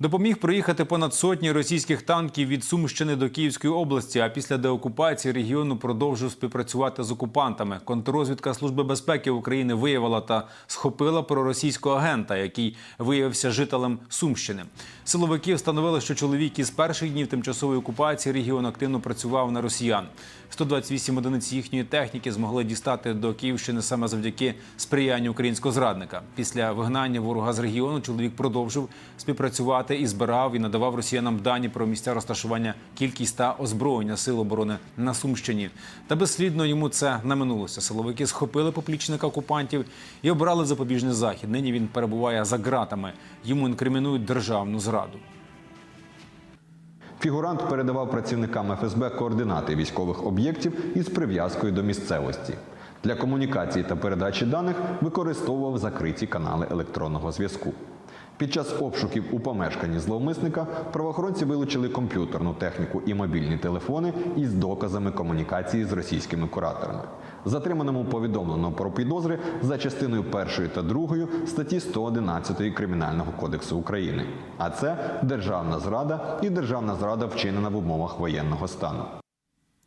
Допоміг проїхати понад сотні російських танків від Сумщини до Київської області. А після деокупації регіону продовжив співпрацювати з окупантами. Контррозвідка Служби безпеки України виявила та схопила проросійського агента, який виявився жителем Сумщини. Силовики встановили, що чоловік із перших днів тимчасової окупації регіону активно працював на росіян. 128 одиниць їхньої техніки змогли дістати до Київщини саме завдяки сприянню українського зрадника. Після вигнання ворога з регіону чоловік продовжив співпрацювати і збирав і надавав росіянам дані про місця розташування, кількість та озброєння сил оборони на Сумщині. Та безслідно йому це не минулося. Силовики схопили поплічника окупантів і обрали запобіжний захід. Нині він перебуває за ґратами. Йому інкримінують державну зраду. Фігурант передавав працівникам ФСБ координати військових об'єктів із прив'язкою до місцевості. Для комунікації та передачі даних використовував закриті канали електронного зв'язку. Під час обшуків у помешканні зловмисника правоохоронці вилучили комп'ютерну техніку і мобільні телефони із доказами комунікації з російськими кураторами. Затриманому повідомлено про підозри за частиною 1 та 2 статті 111 Кримінального кодексу України. А це державна зрада і державна зрада вчинена в умовах воєнного стану.